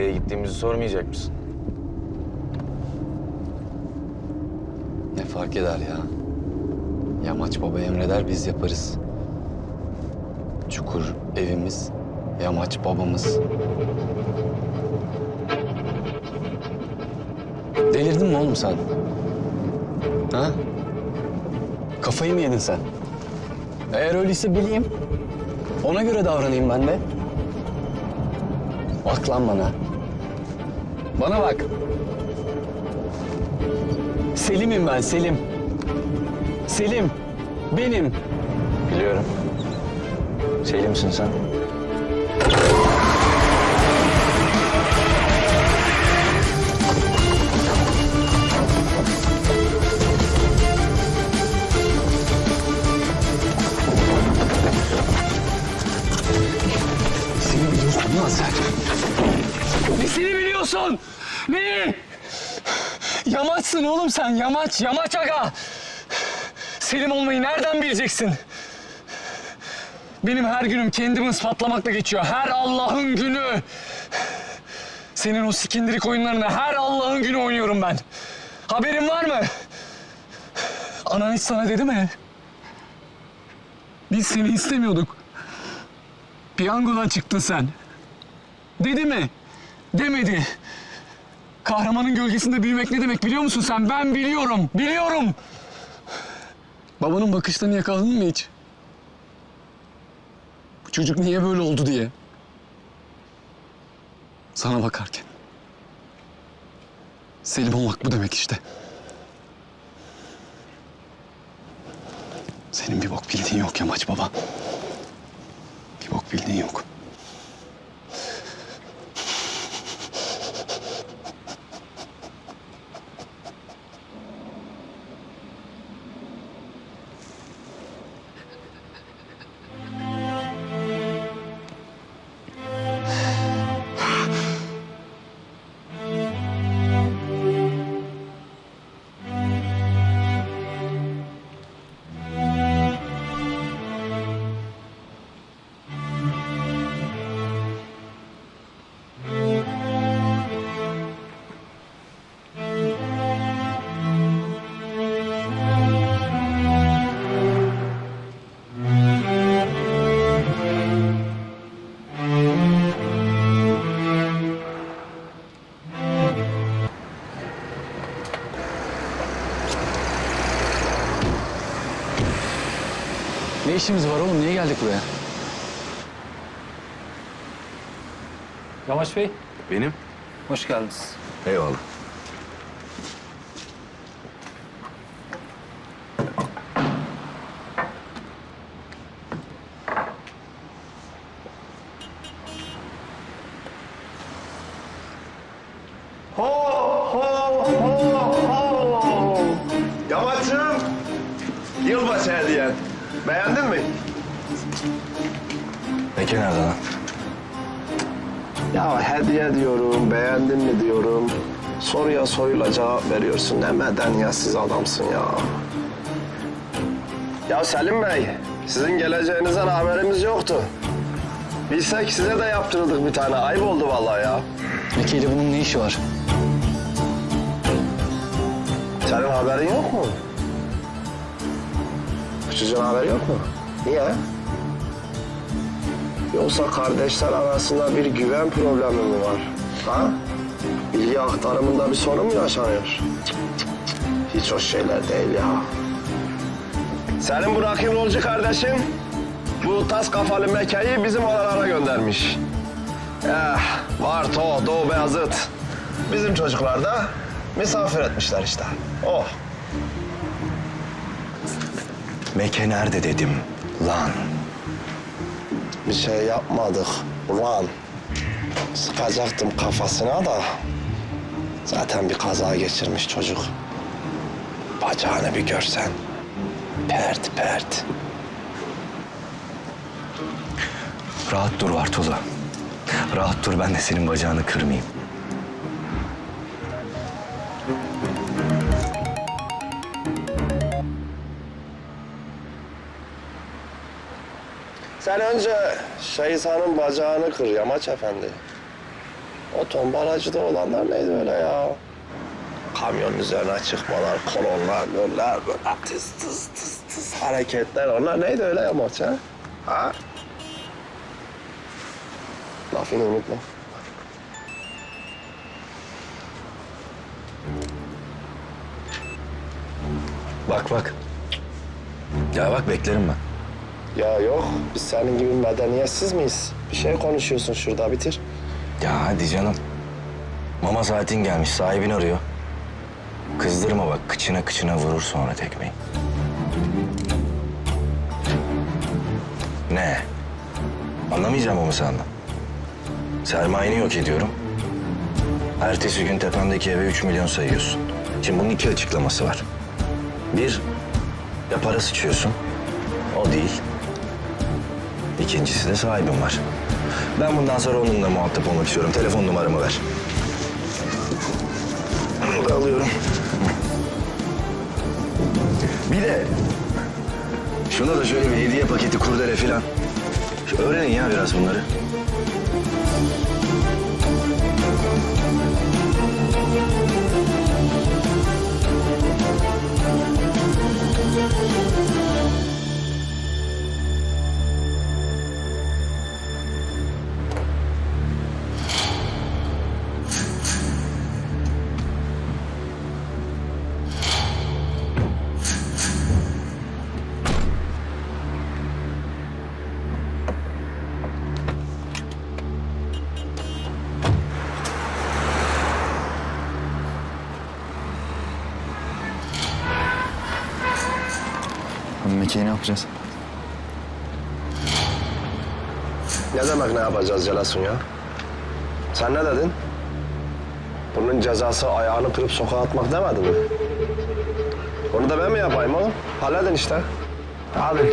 Nereye gittiğimizi sormayacak mısın? Ne fark eder ya? Yamaç baba emreder biz yaparız. Çukur evimiz, yamaç babamız. Delirdin mi oğlum sen? Ha? Kafayı mı yedin sen? Eğer öyleyse bileyim. Ona göre davranayım ben de. Bak lan bana. Bana bak. Selim'im ben, Selim. Selim, benim. Biliyorum. Selim'sin sen. Yamaçsın oğlum sen, yamaç, yamaç aga. Selim olmayı nereden bileceksin? Benim her günüm kendimi ispatlamakla geçiyor. Her Allah'ın günü. Senin o sikindirik oyunlarını her Allah'ın günü oynuyorum ben. Haberin var mı? Anan hiç sana dedi mi? Biz seni istemiyorduk. Piyangodan çıktın sen. Dedi mi? Demedi. Kahramanın gölgesinde büyümek ne demek biliyor musun sen? Ben biliyorum, biliyorum. Babanın bakışlarını yakaladın mı hiç? Bu çocuk niye böyle oldu diye. Sana bakarken. Selim olmak bu demek işte. Senin bir bok bildiğin yok Yamaç baba. Bir bok bildiğin yok. Ne işimiz var oğlum? Niye geldik buraya? Yamaç Bey, Benim? hoş geldiniz. Eyvallah. Ho ho ho ho. Yamaç'ım. Yılbaşı hediyen. Beğendin mi? Peki nerede lan? Ya hediye diyorum, beğendin mi diyorum. Soruya soruyla cevap veriyorsun. Ne medeniyetsiz adamsın ya. Ya Selim Bey, sizin geleceğinizden haberimiz yoktu. Bilsek size de yaptırırdık bir tane. Ayıp oldu vallahi ya. İle bunun ne işi var? Senin haberin yok mu? Çocuğun haberi yok mu? Niye? Yoksa kardeşler arasında bir güven problemi mi var? Ha? Bilgi aktarımında bir sorun mu yaşanıyor? Hiç hoş şeyler değil ya. Senin bu rock'n'rollcu kardeşin bu tas kafalı mekayı bizim oralara göndermiş. Eh, Varto, Doğu Beyazıt. Bizim çocuklar da misafir etmişler işte. Oh. Meke nerede dedim lan. Bir şey yapmadık ulan. Sıkacaktım kafasına da. Zaten bir kaza geçirmiş çocuk. Bacağını bir görsen. Pert pert. Rahat dur Vartolu. Rahat dur ben de senin bacağını kırmayayım. Sen önce şeytanın bacağını kır Yamaç Efendi. O tombalacıda olanlar neydi öyle ya? Kamyonun üzerine çıkmalar, kolonlar, göller, böyle tıs tıs tıs tıs hareketler. Onlar neydi öyle ya maç ha? Ha? Lafını unutma. Bak bak. Ya bak beklerim ben. Ya yok, biz senin gibi medeniyetsiz miyiz? Bir şey konuşuyorsun şurada, bitir. Ya hadi canım. Mama saatin gelmiş, sahibin arıyor. Kızdırma bak, kıçına kıçına vurur sonra tekmeyi. Ne? Anlamayacağım mı sandın? Sermayeni yok ediyorum. Ertesi gün tepemdeki eve 3 milyon sayıyorsun. Şimdi bunun iki açıklaması var. Bir, ya para sıçıyorsun. O değil. İkincisi de sahibim var. Ben bundan sonra onunla muhatap olmak istiyorum. Telefon numaramı ver. Bunu da alıyorum. Bir de şuna da şöyle bir hediye paketi kurdele falan. Şu Öğrenin ya biraz bunları. Mekiği ne yapacağız? Ne demek ne yapacağız Celasun ya? Sen ne dedin? Bunun cezası ayağını kırıp sokağa atmak demedin mi? Onu da ben mi yapayım oğlum? Halledin işte. Hadi.